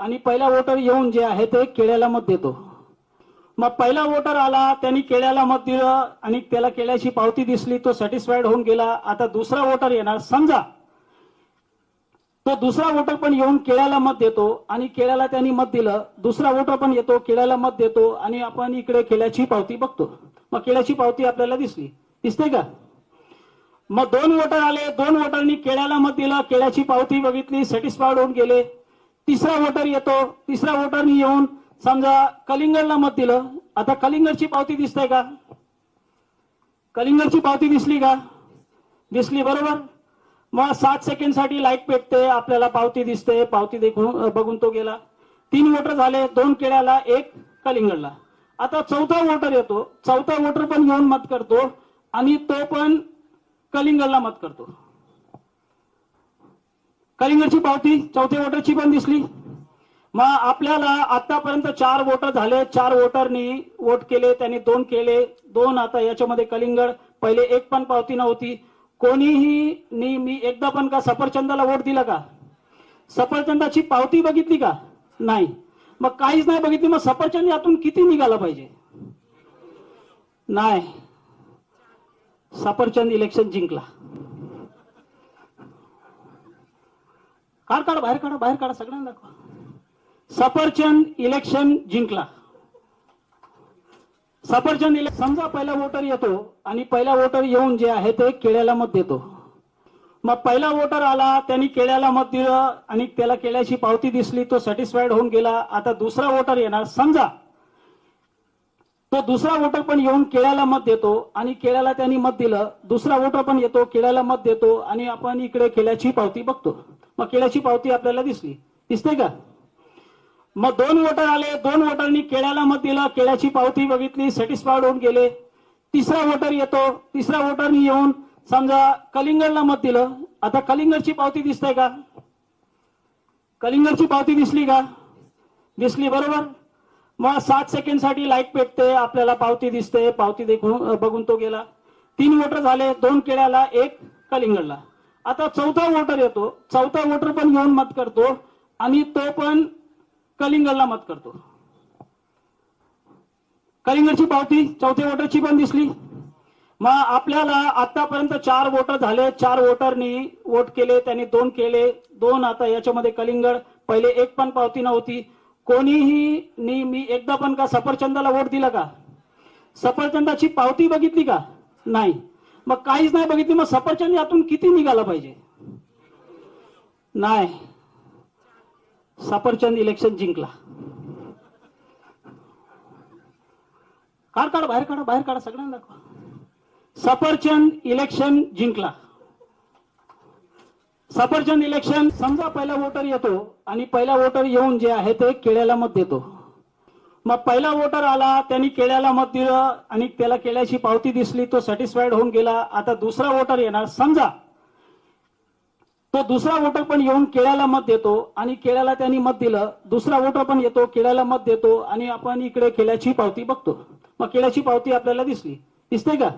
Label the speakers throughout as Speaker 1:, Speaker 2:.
Speaker 1: आणि पहिला वोटर येऊन जे आहे ते केळ्याला मत देतो. मग पहिला वोटर आला त्यांनी केळ्याला मत दिलं आणि त्याला केळ्याची पावती दिसली तो सॅटिस्फाईड होऊन गेला. आता दुसरा वोटर येणार. समजा तो दुसरा वोटर पण येऊन केळ्याला मत देतो आणि केळ्याला त्यांनी मत दिलं. दुसरा वोटर पण येतो केळ्याला मत देतो आणि आपण इकडे केळ्याची पावती बघतो. मग केळ्याची पावती आपल्याला दिसली. दिसते का? मग दोन वोटर आले. दोन वोटरनी केळ्याला मत दिलं. केळ्याची पावती बघितली. सॅटिस्फाईड होऊन गेले. तिसरा वोटर येतो. तिसरा वोटरनी येऊन समजा कलिंगडला मत दिलं. आता कलिंगडची पावती दिसते का? कलिंगडची पावती दिसली का? दिसली बरोबर? मग सात सेकंडसाठी लाइट पेटते आपल्याला पावती दिसते. पावती देखून बघून तो गेला. तीन वोटर झाले दोन केळ्याला एक कलिंगडला. आता चौथा वोटर येतो. चौथा वोटर पण घेऊन मत करतो आणि तो पण कलिंगडला मत करतो. कलिंगडची पावती चौथ्या वोटरची पण दिसली. मग आपल्याला आतापर्यंत चार वोटर झाले. चार वोटरनी वोट केले त्यांनी दोन केले. दोन आता याच्यामध्ये कलिंगड पहिले एक पण पावती नव्हती. कोणीही नी मी एकदा पण का सफरचंदाला वोट दिला का? सफरचंदाची पावती बघितली का? नाही. मग काहीच नाही बघितली मग सफरचंद यातून किती निघाला पाहिजे? नाही. सफरचंद इलेक्शन जिंकला. काढ काढ बाहेर काढा बाहेर काढा सगळ्यांना दाखवा. सफरचंद इलेक्शन जिंकला. सफरचंद इले समजा पहिला वोटर येतो आणि पहिला वोटर येऊन जे आहे ते केळ्याला मत देतो. मग पहिला वोटर आला त्यांनी केळ्याला मत दिलं आणि त्याला केळ्याची पावती दिसली तो सॅटिस्फाईड होऊन गेला. आता दुसरा वोटर येणार. समजा तो दुसरा वोटर पण येऊन केळ्याला मत देतो आणि केळ्याला त्यांनी मत दिलं. दुसरा वोटर पण येतो केळ्याला मत देतो आणि आपण इकडे केळ्याची पावती बघतो. मग केळ्याची पावती आपल्याला दिसली. दिसते का? मग दोन वोटर आले. दोन वोटरनी केळ्याला मत दिलं. केळ्याची पावती बघितली. सॅटिस्फाईड होऊन गेले. तिसरा वोटर येतो. तिसरा वोटरनी येऊन समजा कलिंगडला मत दिलं. आता कलिंगडची पावती दिसते का? कलिंगडची पावती दिसली का? दिसली बरोबर? मग सात सेकंडसाठी लाइट पेटते. आपल्याला पावती दिसते. पावती देखून बघून तो गेला. तीन वोटर झाले. दोन केळ्याला एक कलिंगडला. आता चौथा वोटर येतो. चौथा वोटर पण घेऊन मत करतो. आणि तो पण कलिंगडला मत करतो. कलिंगडची पावती चौथ्या वोटरची पण दिसली. मग आपल्याला आतापर्यंत चार वोटर झाले. चार वोटरनी वोट केले त्यांनी दोन केले. दोन आता याच्यामध्ये कलिंगड. पहिले एक पण पावती नव्हती. कोणीही नी मी एकदा पण का सफरचंदाला वोट दिला का? सफरचंदाची पावती बघितली का? नाही. मग काहीच नाही बघितली मग सफरचंद यातून किती निघाला पाहिजे? नाही. सफरचंद इलेक्शन जिंकला. काढ काढ बाहेर काढा बाहेर काढा सगळ्यांना सफरचंद इलेक्शन जिंकला. सफरचंद इलेक्शन समजा पहिला वोटर येतो आणि पहिला वोटर येऊन जे आहे ते केळ्याला मत देतो. मग पहिला वोटर आला त्यांनी केळ्याला मत दिलं आणि त्याला केळ्याची पावती दिसली तो सॅटिस्फाईड होऊन गेला. आता दुसरा वोटर येणार. समजा तो दुसरा वोटर पण येऊन केळ्याला मत देतो आणि केळ्याला त्यांनी मत दिलं. दुसरा वोटर पण येतो केळ्याला मत देतो आणि आपण इकडे केळ्याची पावती बघतो. मग केळ्याची पावती आपल्याला दिसली. दिसते का?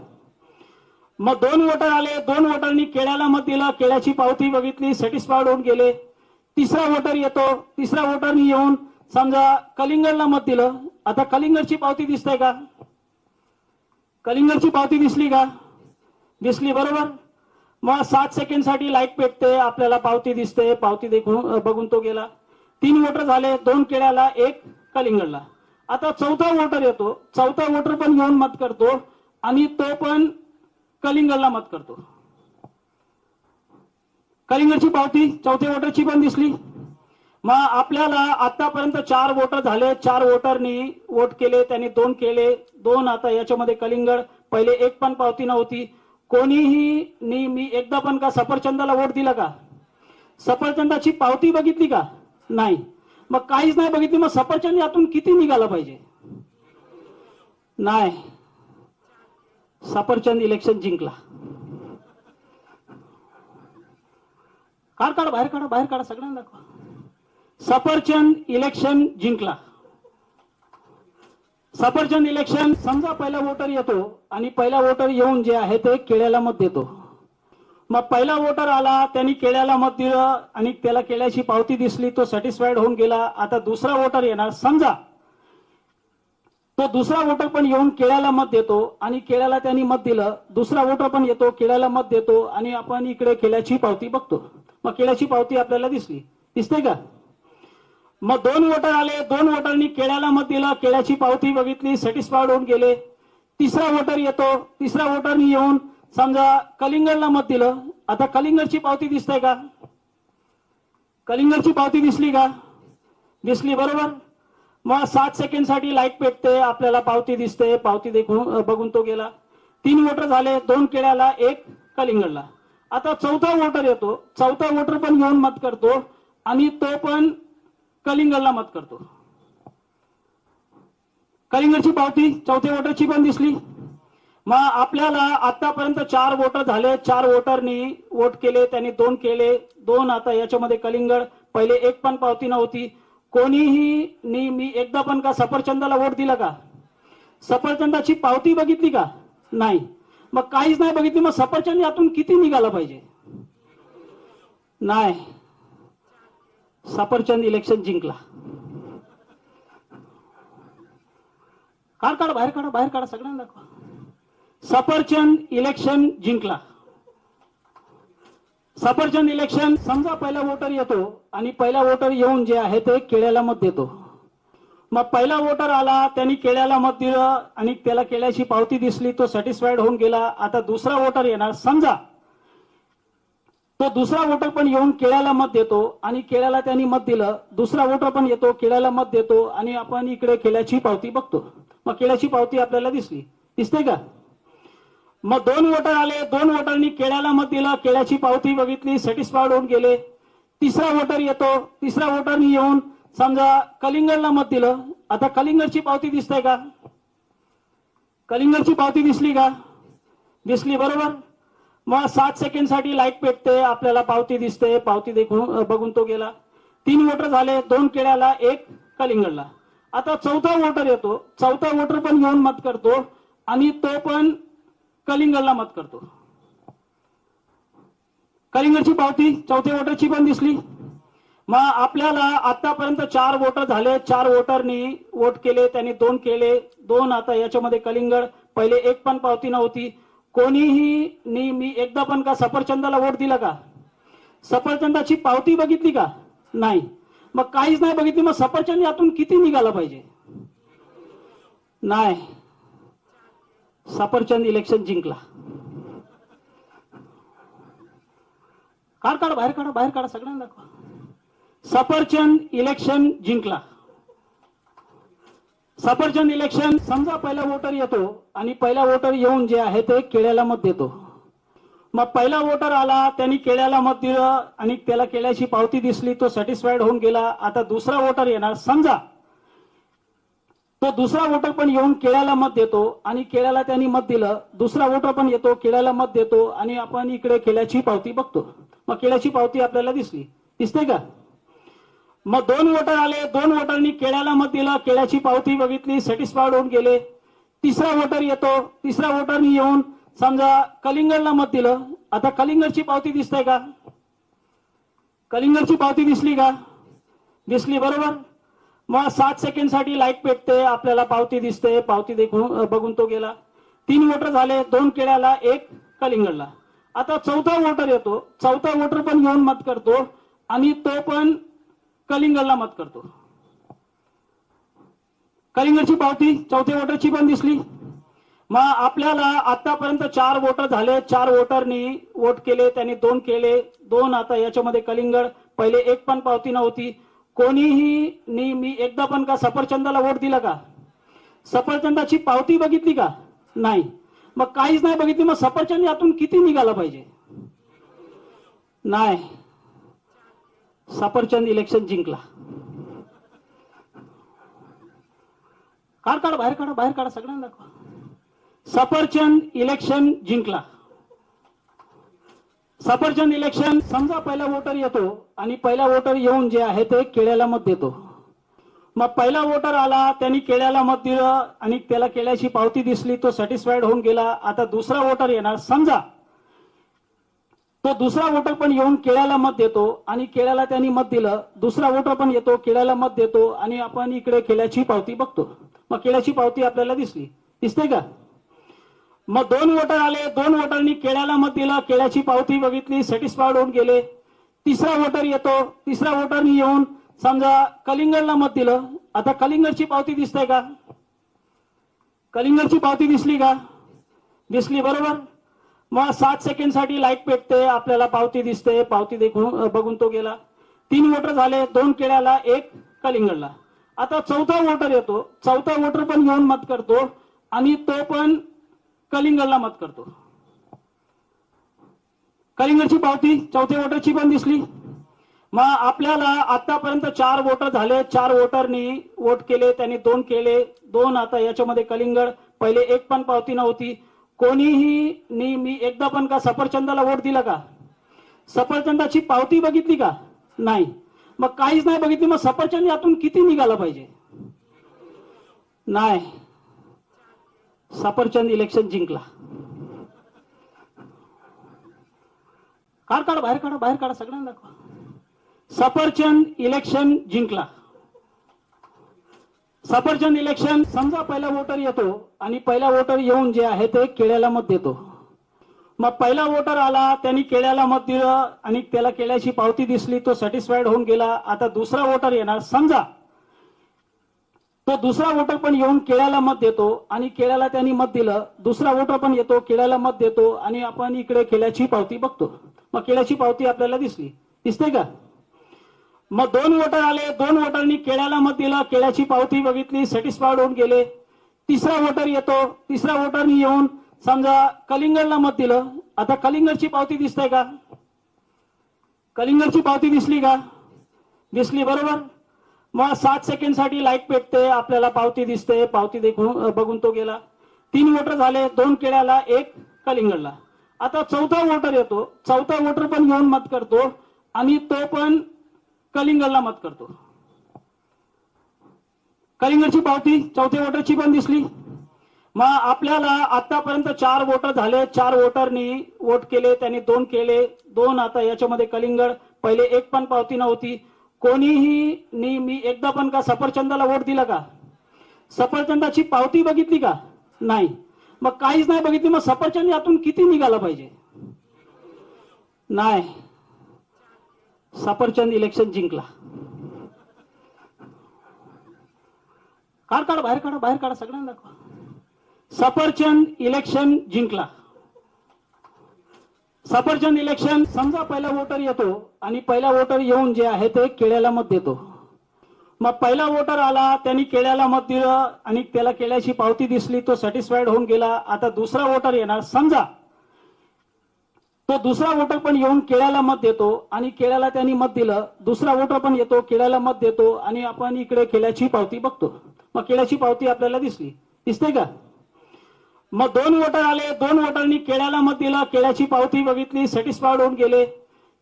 Speaker 1: मग दोन वोटर आले. दोन वोटरनी केळ्याला मत दिलं. केळ्याची पावती बघितली. सॅटिस्फाईड होऊन गेले. तिसरा वोटर येतो. तिसरा वोटरनी येऊन समजा कलिंगडला मत दिलं आता कलिंगडची पावती दिसते का? कलिंगडची पावती दिसली का? दिसली बरोबर? मग सात सेकंडसाठी लाइट पेटते आपल्याला पावती दिसते पावती देखून बघून तो गेला. तीन वोटर झाले दोन केळ्याला एक कलिंगडला. आता चौथा वोटर येतो चौथा वोटर पण घेऊन मत करतो आणि तो पण कलिंगडला मत करतो. कलिंगडची पावती चौथ्या वोटरची पण दिसली. मग आपल्याला आतापर्यंत चार वोटर झाले. चार वोटरनी वोट केले त्यांनी दोन केले. दोन आता याच्यामध्ये कलिंगड पहिले एक पण पावती नव्हती. कोणीही नी मी एकदा पण का सफरचंदाला वोट दिला का? सफरचंदाची पावती बघितली का? नाही. मग काहीच नाही बघितली मग सफरचंद यातून किती निघाला पाहिजे? नाही. सफरचंद इलेक्शन जिंकला. काढ काढा बाहेर काढा बाहेर काढा सगळ्यांना दाखवा. सफरचंद इलेक्शन जिंकला. सफरचंद इलेक्शन समजा पहिला वोटर येतो आणि पहिला वोटर येऊन जे आहे ते केळ्याला मत देतो. मग पहिला वोटर आला त्यांनी केळ्याला मत दिलं आणि त्याला केळ्याची पावती दिसली तो सॅटिस्फाईड होऊन गेला. आता दुसरा वोटर येणार समजा तो दुसरा वोटर पण येऊन केळ्याला मत देतो आणि केळ्याला त्यांनी मत दिलं. दुसरा वोटर पण येतो केळ्याला मत देतो आणि आपण इकडे केळ्याची पावती बघतो. मग केळ्याची पावती आपल्याला दिसली. दिसते का? मग दोन वोटर आले दोन वोटरनी केळ्याला मत दिलं केळ्याची पावती बघितली सॅटिस्फाईड होऊन गेले. तिसरा वोटर येतो तिसरा वोटरनी येऊन समजा कलिंगडला मत दिलं. आता कलिंगडची पावती दिसते का? कलिंगडची पावती दिसली का? दिसली बरोबर? मग सात सेकंडसाठी लाइट पेटते आपल्याला पावती दिसते पावती देखून बघून तो गेला. तीन वोटर झाले दोन केळ्याला एक कलिंगडला. आता चौथा वोटर येतो चौथा वोटर पण घेऊन मत करतो. आणि तो पण कलिंगडला मत करतो. कलिंगडची पावती चौथ्या वोटरची पण दिसली. मग आपल्याला आतापर्यंत चार वोटर झाले. चार वोटरनी वोट केले त्यांनी दोन केले. दोन आता याच्यामध्ये कलिंगड पहिले एक पण पावती नव्हती. कोणीही नी मी एकदा पण का सफरचंदाला वोट दिला का? सफरचंदाची पावती बघितली का? नाही. मग काहीच नाही बघितली मग सफरचंद यातून किती निघाला पाहिजे? नाही. सफरचंद इलेक्शन जिंकला. काढ काढा बाहेर काढा बाहेर काढा सगळ्यांना दाखवा. सफरचंद इलेक्शन जिंकला. सफरचंद इलेक्शन समजा पहिला वोटर येतो आणि पहिला वोटर येऊन जे आहे ते केळ्याला मत देतो. मग पहिला वोटर आला त्यांनी केळ्याला मत दिलं आणि त्याला केळ्याची पावती दिसली तो सॅटिस्फाईड होऊन गेला. आता दुसरा वोटर येणार समजा तो दुसरा वोटर पण येऊन केळ्याला मत देतो आणि केळ्याला त्यांनी मत दिलं. दुसरा वोटर पण येतो केळ्याला मत देतो आणि आपण इकडे केळ्याची पावती बघतो. मग केळ्याची पावती आपल्याला दिसली. दिसते का? मग दोन वोटर आले दोन वोटरनी केळ्याला मत दिलं केळ्याची पावती बघितली सॅटिस्फाईड होऊन गेले. तिसरा वोटर येतो तिसरा वोटरनी येऊन समजा कलिंगडला मत दिलं. आता कलिंगडची पावती दिसते का? कलिंगडची पावती दिसली का? दिसली बरोबर? मग सात सेकंडसाठी लाइट पेटते आपल्याला पावती दिसते. पावती देखून बघून तो गेला. तीन वोटर झाले दोन केळ्याला एक कलिंगडला. आता चौथा वोटर येतो. चौथा वोटर पण घेऊन मत करतो आणि तो पण कलिंगडला मत करतो. कलिंगडची पावती चौथ्या वोटरची पण दिसली. मग आपल्याला आतापर्यंत चार वोटर झाले. चार वोटरनी वोट केले त्यांनी दोन केले. दोन आता याच्यामध्ये कलिंगड. पहिले एक पण पावती नव्हती. कोणीही नी मी एकदा पण का सफरचंदाला वोट दिला का? सफरचंदाची पावती बघितली का? नाही. मग काहीच नाही बघितली मग सफरचंद यातून किती निघाला पाहिजे? नाही. सफरचंद इलेक्शन जिंकला. काढ काढ बाहेर काढा बाहेर काढा सगळ्यांना सफरचंद इलेक्शन जिंकला. सफरचंद इलेक्शन समजा पहिला वोटर येतो आणि पहिला वोटर येऊन जे आहे ते केळ्याला मत देतो. मग पहिला वोटर आला त्यांनी केळ्याला मत दिलं आणि त्याला केळ्याची पावती दिसली तो सॅटिस्फाईड होऊन गेला. आता दुसरा वोटर येणार समजा. तो दुसरा वोटर पण येऊन केळ्याला मत देतो आणि केळ्याला त्यांनी मत दिलं. दुसरा वोटर पण येतो केळ्याला मत देतो आणि आपण इकडे केळ्याची पावती बघतो. मग केळ्याची पावती आपल्याला दिसली. दिसते का? मग दोन वोटर आले दोन वोटरनी केळ्याला मत दिलं केळ्याची पावती बघितली सॅटिस्फाईड होऊन गेले. तिसरा वोटर येतो तिसरा वोटरनी येऊन समजा कलिंगडला मत दिलं. आता कलिंगडची पावती दिसते का? कलिंगडची पावती दिसली का? दिसली बरोबर? मग सात सेकंडसाठी लाइट पेटते आपल्याला पावती दिसते पावती देखून बघून तो गेला. तीन वोटर झाले दोन केळ्याला एक कलिंगडला. आता चौथा वोटर येतो चौथा वोटर पण येऊन मत करतो. आणि तो पण कलिंगडला मत करतो. कलिंगडची पावती चौथ्या वोटरची पण दिसली. मग आपल्याला आतापर्यंत चार वोटर झाले. चार वोटरनी वोट केले त्यांनी दोन केले. दोन आता याच्यामध्ये कलिंगड पहिले एक पण पावती नव्हती. कोणीही नी मी एकदा पण का सफरचंदाला वोट दिला का? सफरचंदाची पावती बघितली का? नाही. मग काहीच नाही बघितली मग सफरचंद यातून किती निघाला पाहिजे? नाही. सफरचंद इलेक्शन जिंकला. काढ काढा बाहेर काढा बाहेर काढा सगळ्यांना दाखवा. सफरचंद इलेक्शन जिंकला. सफरचंद इलेक्शन समजा पहिला वोटर येतो आणि पहिला वोटर येऊन जे आहे ते केळ्याला मत देतो. मग पहिला वोटर आला त्यांनी केळ्याला मत दिलं आणि त्याला केळ्याची पावती दिसली तो सॅटिस्फाईड होऊन गेला. आता दुसरा वोटर येणार समजा तो दुसरा वोटर पण येऊन केळ्याला मत देतो आणि केळ्याला त्यांनी मत दिलं दुसरा वोटर पण येतो केळ्याला मत देतो आणि आपण इकडे केळ्याची पावती बघतो. मग केळ्याची पावती आपल्याला दिसली. दिसते का? मग दोन वोटर आले दोन वोटरनी केळ्याला मत दिलं केळ्याची पावती बघितली सॅटिस्फाईड होऊन गेले. तिसरा वोटर येतो तिसरा वोटरनी येऊन समजा कलिंगडला मत दिलं. आता कलिंगडची पावती दिसते का? कलिंगडची पावती दिसली का? दिसली बरोबर? मग सात सेकंडसाठी लाइट पेटते आपल्याला पावती दिसते पावती देखून बघून तो गेला. तीन वोटर झाले दोन केळ्याला एक कलिंगडला. आता चौथा वोटर येतो. चौथा वोटर पण घेऊन मत करतो आणि तो पण कलिंगडला मत करतो. कलिंगडची पावती चौथ्या वोटरची पण दिसली. मग आपल्याला आतापर्यंत चार वोटर झाले. चार वोटरनी वोट केले त्यांनी दोन केले. दोन आता याच्यामध्ये कलिंगड पहिले एक पण पावती नव्हती. कोणीही नी मी एकदा पण का सफरचंदाला वोट दिला का? सफरचंदाची पावती बघितली का? नाही. मग काहीच नाही बघितली मग सफरचंद यातून किती निघाला पाहिजे? नाही. सफरचंद इलेक्शन जिंकला. काढ काढ बाहेर काढा बाहेर काढा सगळ्यांना दाखवा. सफरचंद इलेक्शन जिंकला. सफरचंद इलेक्शन समजा पहिला वोटर येतो आणि पहिला वोटर येऊन जे आहे ते केळ्याला मत देतो. मग पहिला वोटर आला त्यांनी केळ्याला मत दिलं आणि त्याला केळ्याची पावती दिसली तो सॅटिस्फाईड होऊन गेला. आता दुसरा वोटर येणार समजा. तो दुसरा वोटर पण येऊन केळ्याला मत देतो आणि केळ्याला त्यांनी मत दिलं. दुसरा वोटर पण येतो केळ्याला मत देतो आणि आपण इकडे केळ्याची पावती बघतो. मग केळ्याची पावती आपल्याला दिसली. दिसते का? मग दोन वोटर आले दोन वोटरनी केळ्याला मत दिलं केळ्याची पावती बघितली सॅटिस्फाईड होऊन गेले. तिसरा वोटर येतो तिसरा वोटरनी येऊन समजा कलिंगडला मत दिलं. आता कलिंगडची पावती दिसते का? कलिंगडची पावती दिसली का? दिसली बरोबर? मग सात सेकंडसाठी लाइट पेटते आपल्याला पावती दिसते पावती देखून बघून तो गेला. तीन वोटर झाले दोन केळ्याला एक कलिंगडला. आता चौथा वोटर येतो चौथा वोटर पण घेऊन मत करतो. आणि तो पण कलिंगडला मत करतो. कलिंगडची पावती चौथ्या वोटरची पण दिसली. मग आपल्याला आतापर्यंत चार वोटर झाले. चार वोटरनी वोट केले त्यांनी दोन केले. दोन आता याच्यामध्ये कलिंगड पहिले एक पण पावती नव्हती. कोणीही नी मी एकदा पण का सफरचंदाला वोट दिला का? सफरचंदाची पावती बघितली का? नाही. मग काहीच नाही बघितली मग सफरचंद यातून किती निघाला पाहिजे? नाही. सफरचंद इलेक्शन जिंकला. काढ काढ बाहेर काढा बाहेर काढा सगळ्यांना दाखवा. सफरचंद इलेक्शन जिंकला. सफरचंद इलेक्शन समजा पहिला वोटर येतो आणि पहिला वोटर येऊन जे आहे ते केळ्याला मत देतो. मग पहिला वोटर आला त्यांनी केळ्याला मत दिलं आणि त्याला केळ्याची पावती दिसली तो सॅटिस्फाईड होऊन गेला. आता दुसरा वोटर येणार समजा तो दुसरा वोटर पण येऊन केळ्याला मत देतो आणि केळ्याला त्यांनी मत दिलं. दुसरा वोटर पण येतो केळ्याला मत देतो आणि आपण इकडे केळ्याची पावती बघतो. मग केळ्याची पावती आपल्याला दिसली. दिसते का? मग दोन वोटर आले दोन वोटरनी केळ्याला मत दिलं केळ्याची पावती बघितली सॅटिस्फाईड होऊन गेले.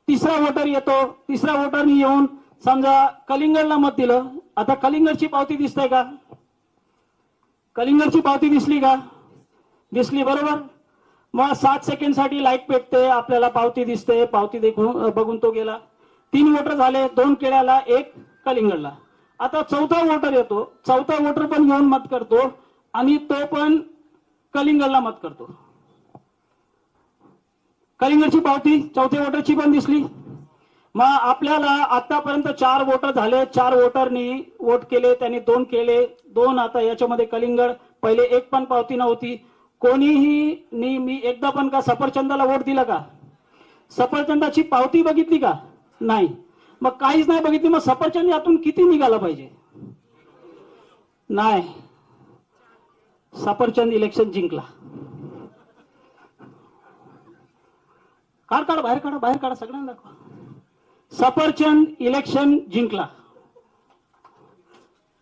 Speaker 1: तिसरा वोटर येतो तिसरा वोटरनी येऊन समजा कलिंगडला मत दिलं. आता कलिंगडची पावती दिसते का? कलिंगडची पावती दिसली का? दिसली बरोबर? मग सात सेकंडसाठी लाइट पेटते आपल्याला पावती दिसते. पावती देखून बघून तो गेला. तीन वोटर झाले दोन केळ्याला एक कलिंगडला. आता चौथा वोटर येतो. चौथा वोटर पण घेऊन मत करतो आणि तो पण कलिंगडला मत करतो. कलिंगडची पावती चौथ्या वोटरची पण दिसली. मग आपल्याला आतापर्यंत चार वोटर झाले. चार वोटरनी वोट केले त्यांनी दोन केले. दोन आता याच्यामध्ये कलिंगड. पहिले एक पण पावती नव्हती. कोणीही नी मी एकदा पण का सफरचंदाला वोट दिला का? सफरचंदाची पावती बघितली का? नाही. मग काहीच नाही बघितली मग सफरचंद यातून किती निघाला पाहिजे? नाही. सफरचंद इलेक्शन जिंकला. काढ काढ बाहेर काढा बाहेर काढा सगळ्यांना दाखवा. सफरचंद इलेक्शन जिंकला.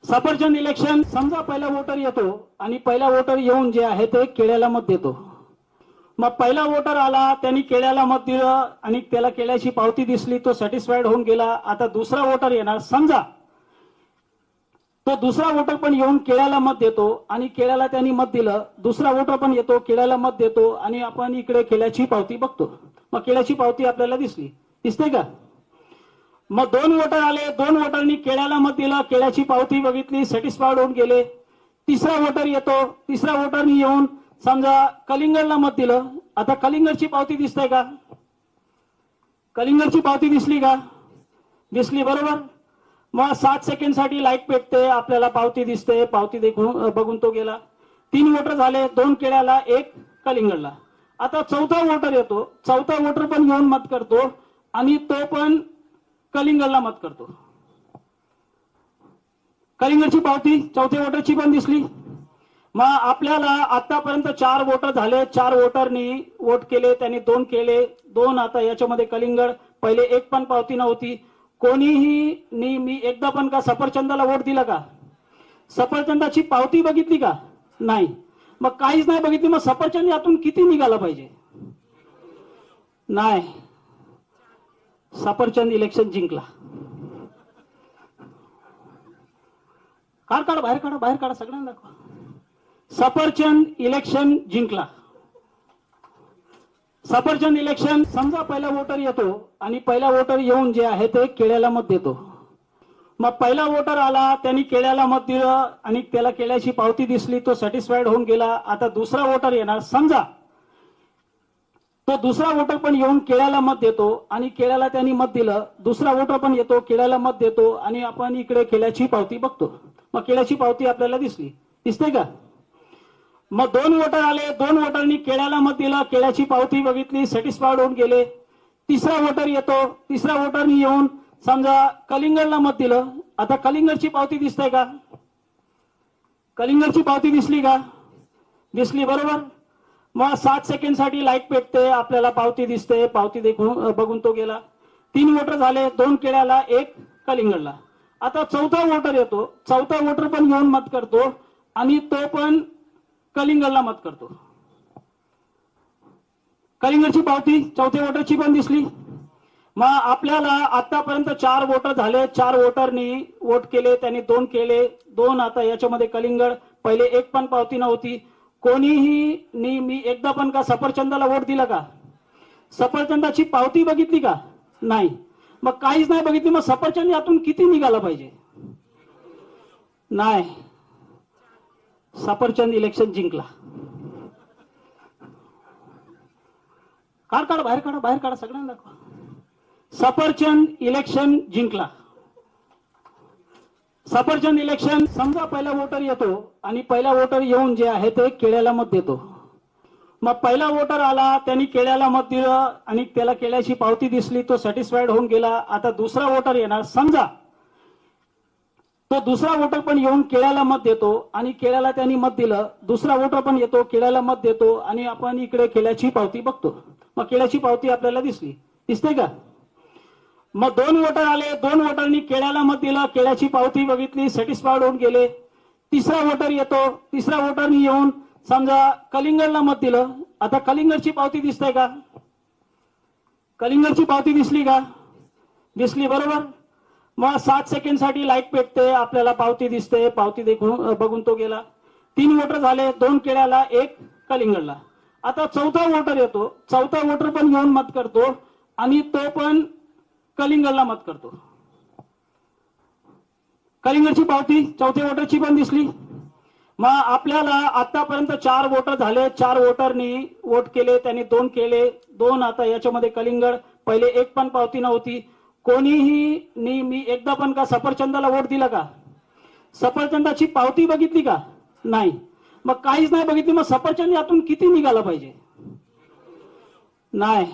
Speaker 1: सफरचंद इलेक्शन समजा पहिला वोटर येतो आणि पहिला वोटर येऊन जे आहे ते केळ्याला मत देतो. मग पहिला वोटर आला त्यांनी केळ्याला मत दिलं आणि त्याला केळ्याची पावती दिसली तो सॅटिस्फाईड होऊन गेला. आता दुसरा वोटर येणार समजा. तो दुसरा वोटर पण येऊन केळ्याला मत देतो आणि केळ्याला त्यांनी मत दिलं. दुसरा वोटर पण येतो केळ्याला मत देतो आणि आपण इकडे केळ्याची पावती बघतो. मग केळ्याची पावती आपल्याला दिसली. दिसते का? मग दोन वोटर आले दोन वोटरनी केळ्याला मत दिलं केळ्याची पावती बघितली सॅटिस्फाईड होऊन गेले. तिसरा वोटर येतो तिसरा वोटरनी येऊन समजा कलिंगडला मत दिलं. आता कलिंगडची पावती दिसते का? कलिंगडची पावती दिसली का? दिसली बरोबर? मग सात सेकंडसाठी लाइट पेटते आपल्याला पावती दिसते पावती देखून बघून तो गेला. तीन वोटर झाले दोन केळ्याला एक कलिंगडला. आता चौथा वोटर येतो चौथा वोटर पण घेऊन मत करतो आणि तो पण कलिंगडला मत करतो. कलिंगडची पावती चौथ्या वोटरची पण दिसली. मग आपल्याला आतापर्यंत चार वोटर झाले. चार वोटरनी वोट केले त्यांनी दोन केले. दोन आता याच्यामध्ये कलिंगड पहिले एक पण पावती नव्हती. कोणीही नी मी एकदा पण का सफरचंदाला वोट दिला का? सफरचंदाची पावती बघितली का? नाही. मग काहीच नाही बघितली मग सफरचंद यातून किती निघाला पाहिजे? नाही. सफरचंद इलेक्शन जिंकला. काढ काढ बाहेर काढा बाहेर काढा सगळ्यांना दाखवा. सफरचंद इलेक्शन जिंकला. सफरचंद इलेक्शन समजा पहिला वोटर येतो आणि पहिला वोटर येऊन जे आहे ते केळ्याला मत देतो. मग पहिला वोटर आला त्यांनी केळ्याला मत दिलं आणि त्याला केळ्याची पावती दिसली तो सॅटिस्फाईड होऊन गेला. आता दुसरा वोटर येणार समजा तो दुसरा वोटर पण येऊन केळ्याला मत देतो आणि केळ्याला त्यांनी मत दिलं दुसरा वोटर पण येतो केळ्याला मत देतो आणि आपण इकडे केळ्याची पावती बघतो. मग केळ्याची पावती आपल्याला दिसली. दिसते का? मग दोन वोटर आले दोन वोटरनी केळ्याला मत दिलं केळ्याची पावती बघितली सॅटिस्फाईड होऊन गेले. तिसरा वोटर येतो तिसरा वोटरनी येऊन समजा कलिंगडला मत दिलं. आता कलिंगडची पावती दिसते का? कलिंगडची पावती दिसली का? दिसली बरोबर? मग सात सेकंडसाठी लाइट पेटते आपल्याला पावती दिसते पावती देखून बघून तो गेला. तीन वोटर झाले दोन केळ्याला एक कलिंगडला. आता चौथा वोटर येतो. चौथा वोटर पण घेऊन मत करतो आणि तो पण कलिंगडला मत करतो. कलिंगडची पावती चौथ्या वोटरची पण दिसली. मग आपल्याला आतापर्यंत चार वोटर झाले. चार वोटरनी वोट केले त्यांनी दोन केले. दोन आता याच्यामध्ये कलिंगड. पहिले एक पण पावती नव्हती. कोणीही नी मी एकदा पण का सफरचंदाला वोट दिला का? सफरचंदाची पावती बघितली का? नाही. मग काहीच नाही बघितली मग सफरचंद यातून किती निघाला पाहिजे? नाही. सफरचंद इलेक्शन जिंकला. काढ काढ बाहेर काढा बाहेर काढा सगळ्यांना सफरचंद इलेक्शन जिंकला. सफरचंद इलेक्शन समजा पहिला वोटर येतो आणि पहिला वोटर येऊन जे आहे ते केळ्याला मत देतो. मग पहिला वोटर आला त्यांनी केळ्याला मत दिलं आणि त्याला केळ्याची पावती दिसली तो सॅटिस्फाईड होऊन गेला. आता दुसरा वोटर येणार समजा तो दुसरा वोटर पण येऊन केळ्याला मत देतो आणि केळ्याला त्यांनी मत दिलं दुसरा वोटर पण येतो केळ्याला मत देतो आणि आपण इकडे केळ्याची पावती बघतो. मग केळ्याची पावती आपल्याला दिसली. दिसते का? मग दोन वोटर आले दोन वोटरनी केळ्याला मत दिलं केळ्याची पावती बघितली सॅटिस्फाईड होऊन गेले. तिसरा वोटर येतो तिसरा वोटरनी येऊन समजा कलिंगडला मत दिलं. आता कलिंगडची पावती दिसते का? कलिंगडची पावती दिसली का? दिसली बरोबर? मग सात सेकंडसाठी लाइट पेटते आपल्याला पावती दिसते पावती देखून बघून तो गेला. तीन वोटर झाले दोन केळ्याला एक कलिंगडला. आता चौथा वोटर येतो चौथा वोटर पण घेऊन मत करतो. आणि तो पण कलिंगडला मत करतो. कलिंगडची पावती चौथ्या वोटरची पण दिसली. मग आपल्याला आतापर्यंत चार वोटर झाले. चार वोटरनी वोट केले त्यांनी दोन केले. दोन आता याच्यामध्ये कलिंगड पहिले एक पण पावती नव्हती. कोणीही नी मी एकदा पण का सफरचंदाला वोट दिला का? सफरचंदाची पावती बघितली का? नाही. मग काहीच नाही बघितली मग सफरचंद यातून किती निघाला पाहिजे? नाही.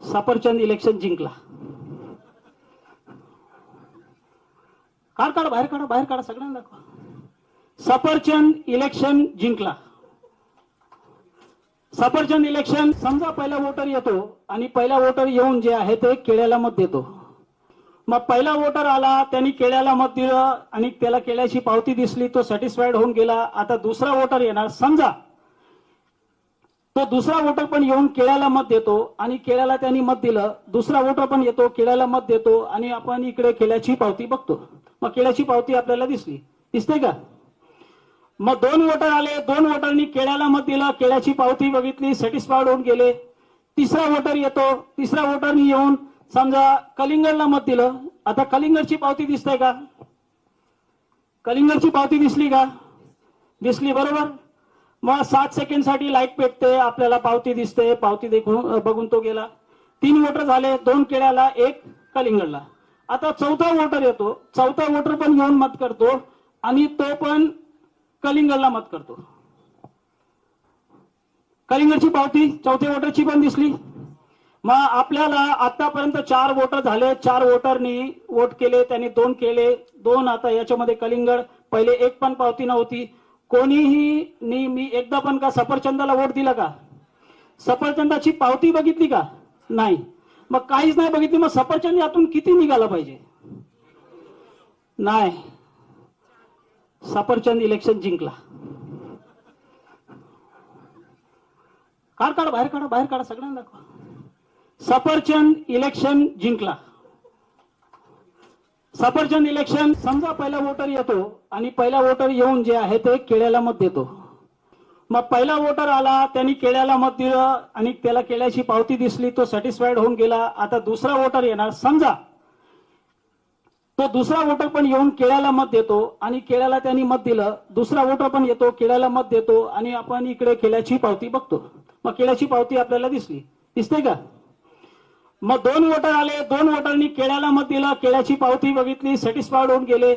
Speaker 1: सफरचंद इलेक्शन जिंकला. काढ काढ बाहेर काढा बाहेर काढा सगळ्यांना दाखवा. सफरचंद इलेक्शन जिंकला. सफरचंद इलेक्शन समजा पहिला वोटर येतो आणि पहिला वोटर येऊन जे आहे ते केळ्याला मत देतो. मग पहिला वोटर आला त्यांनी केळ्याला मत दिलं आणि त्याला केळ्याची पावती दिसली तो सॅटिस्फाईड होऊन गेला. आता दुसरा वोटर येणार समजा तो दुसरा वोटर पण येऊन केळ्याला मत देतो आणि केळ्याला त्यांनी मत दिलं दुसरा वोटर पण येतो केळ्याला मत देतो आणि आपण इकडे केळ्याची पावती बघतो. मग केळ्याची पावती आपल्याला दिसली. दिसते का? मग दोन वोटर आले दोन वोटरनी केळ्याला मत दिलं केळ्याची पावती बघितली सॅटिस्फाईड होऊन गेले. तिसरा वोटर येतो तिसरा वोटरनी येऊन समजा कलिंगडला मत दिलं. आता कलिंगडची पावती दिसते का? कलिंगडची पावती दिसली का? दिसली बरोबर? मग सात सेकंडसाठी लाइट पेटते आपल्याला पावती दिसते पावती देखून बघून तो गेला. तीन वोटर झाले दोन केळ्याला एक कलिंगडला. आता चौथा वोटर येतो. चौथा वोटर पण घेऊन मत करतो आणि तो पण कलिंगडला मत करतो. कलिंगडची पावती चौथ्या वोटरची पण दिसली. मग आपल्याला आतापर्यंत चार वोटर झाले. चार वोटरनी वोट केले त्यांनी दोन केले. दोन आता याच्यामध्ये कलिंगड पहिले एक पण पावती नव्हती. कोणीही नी मी एकदा पण का सफरचंदाला वोट दिला का? सफरचंदाची पावती बघितली का? नाही. मग काहीच नाही बघितली मग सफरचंद यातून किती निघाला पाहिजे? नाही. सफरचंद इलेक्शन जिंकला. काढ काढ बाहेर काढा बाहेर काढा सगळ्यांना दाखवा. सफरचंद इलेक्शन जिंकला. सफरचंद इलेक्शन समजा पहिला वोटर येतो आणि पहिला वोटर येऊन जे आहे ते केळ्याला मत देतो. मग पहिला वोटर आला त्यांनी केळ्याला मत दिलं आणि त्याला केळ्याची पावती दिसली तो सॅटिस्फाईड होऊन गेला. आता दुसरा वोटर येणार समजा. तो दुसरा वोटर पण येऊन केळ्याला मत देतो आणि केळ्याला त्यांनी मत दिलं. दुसरा वोटर पण येतो केळ्याला मत देतो आणि आपण इकडे केळ्याची पावती बघतो. मग केळ्याची पावती आपल्याला दिसली. दिसते का? मग दोन वोटर आले दोन वोटरनी केळ्याला मत दिलं केळ्याची पावती बघितली सॅटिस्फाईड होऊन गेले.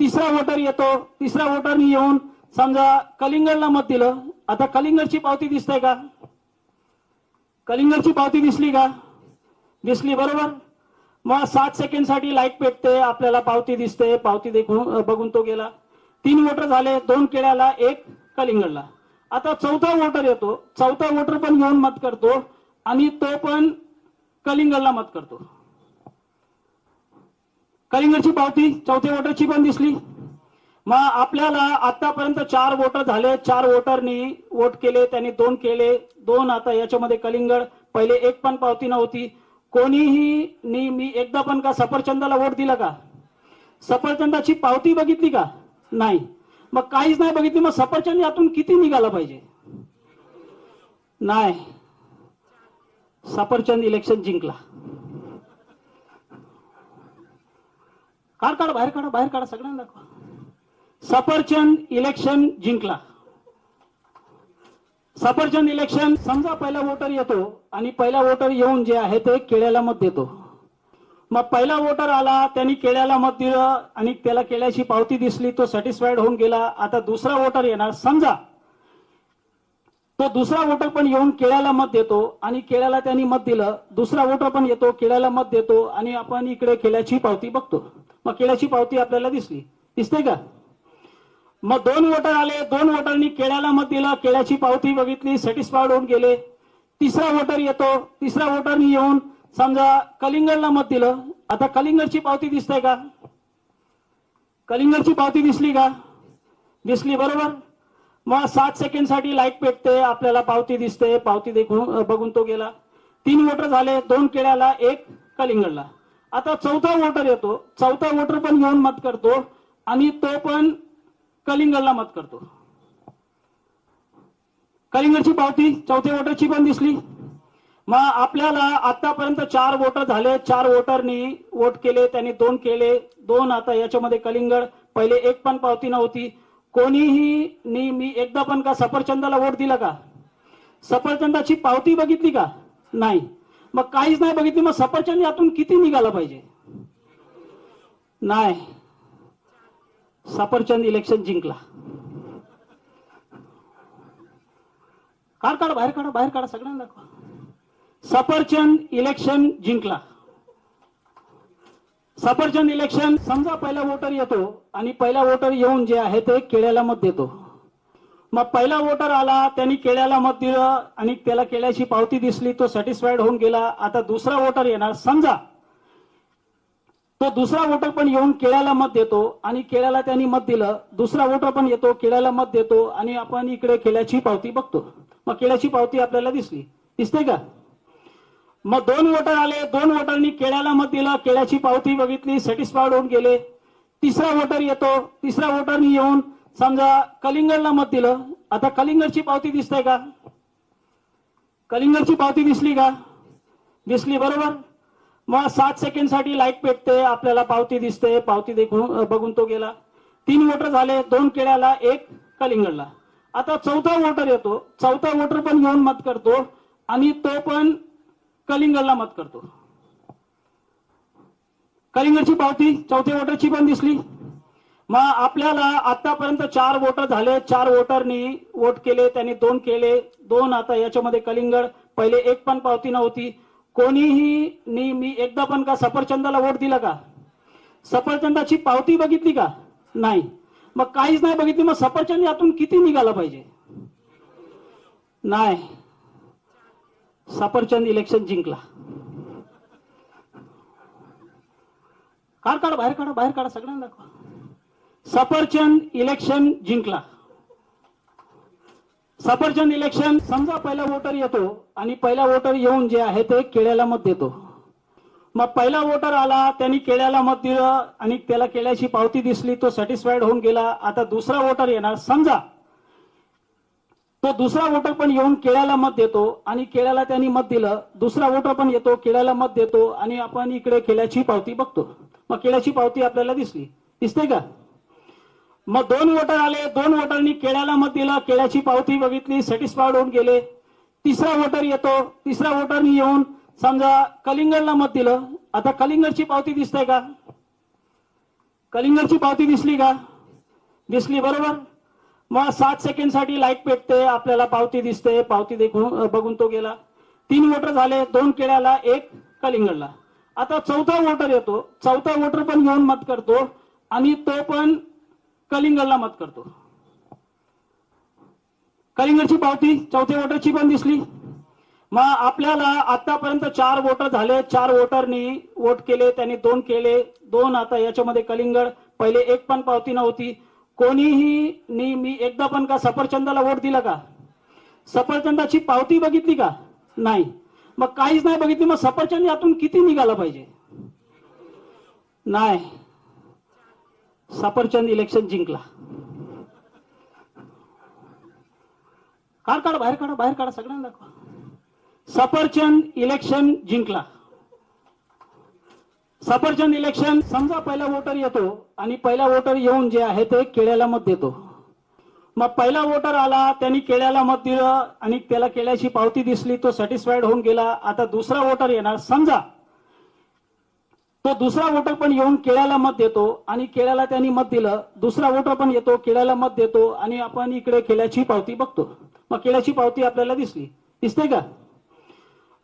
Speaker 1: तिसरा वोटर येतो तिसरा वोटरनी येऊन समजा कलिंगडला मत दिलं. आता कलिंगडची पावती दिसते का? कलिंगडची पावती दिसली का? दिसली बरोबर? मग सात सेकंडसाठी लाइट पेटते आपल्याला पावती दिसते पावती देखून बघून तो गेला. तीन वोटर झाले दोन केळ्याला एक कलिंगडला. आता चौथा वोटर येतो चौथा वोटर पण घेऊन मत करतो. आणि तो पण कलिंगडला मत करतो. कलिंगडची पावती चौथ्या वोटरची पण दिसली. मग आपल्याला आतापर्यंत चार वोटर झाले. चार वोटरनी वोट केले त्यांनी दोन केले. दोन आता याच्यामध्ये कलिंगड पहिले एक पण पावती नव्हती. कोणीही नी मी एकदा पण का सफरचंदाला वोट दिला का? सफरचंदाची पावती बघितली का? नाही. मग काहीच नाही बघितली मग सफरचंद यातून किती निघाला पाहिजे? नाही. सफरचंद इलेक्शन जिंकला. काढ काढ बाहेर काढा बाहेर काढा सगळ्यांना दाखवा. सफरचंद इलेक्शन जिंकला. सफरचंद इलेक्शन समजा पहिला वोटर येतो आणि पहिला वोटर येऊन जे आहे ते केळ्याला मत देतो. मग पहिला वोटर आला त्यांनी केळ्याला मत दिलं आणि त्याला केळ्याची पावती दिसली तो सॅटिस्फाईड होऊन गेला. आता दुसरा वोटर येणार समजा तो दुसरा वोटर पण येऊन केळ्याला मत देतो आणि केळ्याला त्यांनी मत दिलं. दुसरा वोटर पण येतो केळ्याला मत देतो आणि आपण इकडे केळ्याची पावती बघतो. मग केळ्याची पावती आपल्याला दिसली. दिसते का? मग दोन वोटर आले दोन वोटरनी केळ्याला मत दिलं केळ्याची पावती बघितली सॅटिस्फाईड होऊन गेले. तिसरा वोटर येतो तिसरा वोटरनी येऊन समजा कलिंगडला मत दिलं. आता कलिंगडची पावती दिसते का? कलिंगडची पावती दिसली का? दिसली बरोबर? मग सात सेकंडसाठी लाइट पेटते आपल्याला पावती दिसते. पावती देखून बघून तो गेला. तीन वोटर झाले दोन केळ्याला एक कलिंगडला. आता चौथा वोटर येतो. चौथा वोटर पण घेऊन मत करतो आणि तो पण कलिंगडला मत करतो. कलिंगडची पावती चौथ्या वोटरची पण दिसली. मग आपल्याला आतापर्यंत चार वोटर झाले. चार वोटरनी वोट केले त्यांनी दोन केले. दोन आता याच्यामध्ये कलिंगड. पहिले एक पण पावती नव्हती. कोणीही नेहमी मी एकदा पण का सफरचंदाला वोट दिला का? सफरचंदाची पावती बघितली का? नाही. मग काहीच नाही बघितली मग सफरचंद यातून किती निघाला पाहिजे? नाही. सफरचंद इलेक्शन जिंकला. काढ काढ बाहेर काढा बाहेर काढा सगळ्यांना सफरचंद इलेक्शन जिंकला. सफरचंद इलेक्शन समजा पहिला वोटर येतो आणि पहिला वोटर येऊन जे आहे ते केळ्याला मत देतो. मग पहिला वोटर आला त्यांनी केळ्याला मत दिलं आणि त्याला केळ्याची पावती दिसली तो सॅटिस्फाईड होऊन गेला. आता दुसरा वोटर येणार समजा. तो दुसरा वोटर पण येऊन केळ्याला मत देतो आणि केळ्याला त्यांनी मत दिलं. दुसरा वोटर पण येतो केळ्याला मत देतो आणि आपण इकडे केळ्याची पावती बघतो. मग केळ्याची पावती आपल्याला दिसली. दिसते का? मग दोन वोटर आले दोन वोटरनी केळ्याला मत दिलं केळ्याची पावती बघितली सॅटिस्फाईड होऊन गेले. तिसरा वोटर येतो तिसरा वोटरनी येऊन समजा कलिंगडला मत दिलं. आता कलिंगडची पावती दिसते का? कलिंगडची पावती दिसली का? दिसली बरोबर? मग सात सेकंडसाठी लाइट पेटते आपल्याला पावती दिसते पावती देखून बघून तो गेला. तीन वोटर झाले दोन केळ्याला एक कलिंगडला. आता चौथा वोटर येतो चौथा वोटर पण घेऊन मत करतो आणि तो पण कलिंगडला मत करतो. कलिंगडची पावती चौथ्या वोटरची पण दिसली. मग आपल्याला आतापर्यंत चार वोटर झाले. चार वोटरनी वोट केले त्यांनी दोन केले. दोन आता याच्यामध्ये कलिंगड पहिले एक पण पावती नव्हती. कोणीही नी मी एकदा पण का सफरचंदाला वोट दिला का? सफरचंदाची पावती बघितली का? नाही. मग काहीच नाही बघितली मग सफरचंद यातून किती निघाला पाहिजे? नाही. सफरचंद इलेक्शन जिंकला. काढ काढ बाहेर काढा बाहेर काढा सगळ्यांना दाखवा. सफरचंद इलेक्शन जिंकला. सफरचंद इलेक्शन समजा पहिला वोटर येतो आणि पहिला वोटर येऊन जे आहे ते केळ्याला मत देतो. मग पहिला वोटर आला त्यांनी केळ्याला मत दिलं आणि त्याला केळ्याची पावती दिसली तो सॅटिस्फाईड होऊन गेला. आता दुसरा वोटर येणार समजा तो दुसरा वोटर पण येऊन केळ्याला मत देतो आणि केळ्याला त्यांनी मत दिलं दुसरा वोटर पण येतो केळ्याला मत देतो आणि आपण इकडे केळ्याची पावती बघतो. मग केळ्याची पावती आपल्याला दिसली. दिसते का? मग दोन वोटर आले दोन वोटरनी केळ्याला मत दिलं केळ्याची पावती बघितली सॅटिस्फाईड होऊन गेले. तिसरा वोटर येतो तिसरा वोटरनी येऊन समजा कलिंगडला मत दिलं. आता कलिंगडची पावती दिसते का? कलिंगडची पावती दिसली का? दिसली बरोबर? मग सात सेकंडसाठी लाइट पेटते आपल्याला पावती दिसते पावती देखून बघून तो गेला. तीन वोटर झाले दोन केळ्याला एक कलिंगडला. आता चौथा वोटर येतो. चौथा वोटर पण घेऊन मत करतो आणि तो पण कलिंगडला मत करतो. कलिंगडची पावती चौथ्या वोटरची पण दिसली. मग आपल्याला आतापर्यंत चार वोटर झाले. चार वोटरनी वोट केले त्यांनी दोन केले. दोन आता याच्यामध्ये कलिंगड पहिले एक पण पावती नव्हती. कोणीही नी मी एकदा पण का सफरचंदाला वोट दिला का? सफरचंदाची पावती बघितली का? नाही. मग काहीच नाही बघितली मग सफरचंद यातून किती निघाला पाहिजे? नाही. सफरचंद इलेक्शन जिंकला. काढ काढ बाहेर काढा बाहेर काढा सगळ्यांना सफरचंद इलेक्शन जिंकला. सफरचंद इलेक्शन समजा पहिला वोटर येतो आणि पहिला वोटर येऊन जे आहे ते केळ्याला मत देतो. मग पहिला वोटर आला त्यांनी केळ्याला मत दिलं आणि त्याला केळ्याची पावती दिसली तो सॅटिस्फाईड होऊन गेला. आता दुसरा वोटर येणार समजा तो दुसरा वोटर पण येऊन केळ्याला मत देतो आणि केळ्याला त्यांनी मत दिलं दुसरा वोटर पण येतो केळ्याला मत देतो आणि आपण इकडे केळ्याची पावती बघतो. मग केळ्याची पावती आपल्याला दिसली. दिसते का?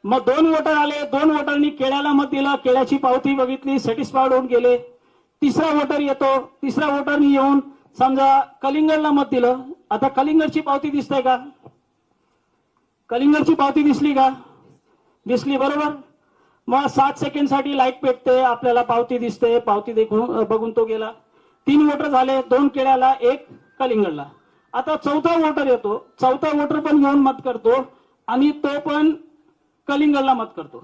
Speaker 1: मग दोन वोटर आले दोन वोटरनी केळ्याला मत दिलं केळ्याची पावती बघितली सॅटिस्फाईड होऊन गेले. तिसरा वोटर येतो तिसरा वोटरनी येऊन समजा कलिंगडला मत दिलं. आता कलिंगडची पावती दिसते का? कलिंगडची पावती दिसली का? दिसली बरोबर? मग सात सेकंडसाठी लाइट पेटते आपल्याला पावती दिसते पावती देखून बघून तो गेला. तीन वोटर झाले दोन केळ्याला एक कलिंगडला. आता चौथा वोटर येतो चौथा वोटर पण घेऊन मत करतो. आणि तो पण कलिंगडला मत करतो.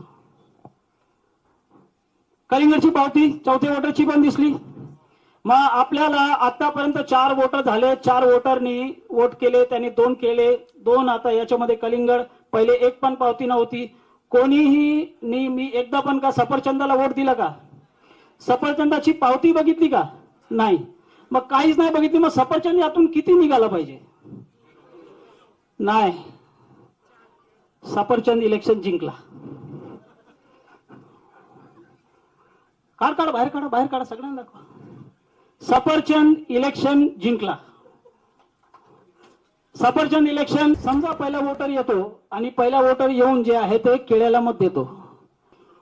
Speaker 1: कलिंगडची पावती चौथ्या वोटरची पण दिसली. मग आपल्याला आतापर्यंत चार वोटर झाले. चार वोटरनी वोट केले त्यांनी दोन केले. दोन आता याच्यामध्ये कलिंगड पहिले एक पण पावती नव्हती. कोणीही नी मी एकदा पण का सफरचंदाला वोट दिला का? सफरचंदाची पावती बघितली का? नाही. मग काहीच नाही बघितली मग सफरचंद यातून किती निघाला पाहिजे? नाही. सफरचंद इलेक्शन जिंकला. काढ काढ बाहेर काढा बाहेर काढा सगळ्यांना दाखवा. सफरचंद इलेक्शन जिंकला. सफरचंद इलेक्शन समजा पहिला वोटर येतो आणि पहिला वोटर येऊन जे आहे ते केळ्याला मत देतो.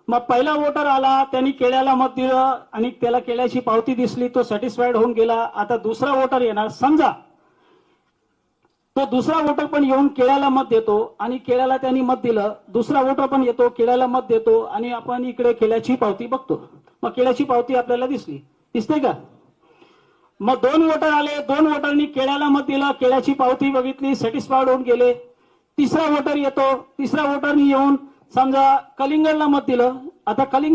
Speaker 1: मग पहिला वोटर आला त्यांनी केळ्याला मत दिलं आणि त्याला केळ्याची पावती दिसली तो सॅटिस्फाईड होऊन गेला. आता दुसरा वोटर येणार समजा तो दुसरा वोटर पण येऊन केळ्याला मत देतो आणि केळ्याला त्यांनी मत दिलं दुसरा वोटर पण येतो केळ्याला मत देतो आणि आपण इकडे केळ्याची पावती बघतो. मग केळ्याची पावती आपल्याला दिसली. दिसते का? मग दोन वोटर आले दोन वोटरनी केळ्याला मत दिलं केळ्याची पावती बघितली सॅटिस्फाईड होऊन गेले. तिसरा वोटर येतो तिसरा वोटरनी येऊन समजा कलिंगडला मत दिलं. आता कलिंग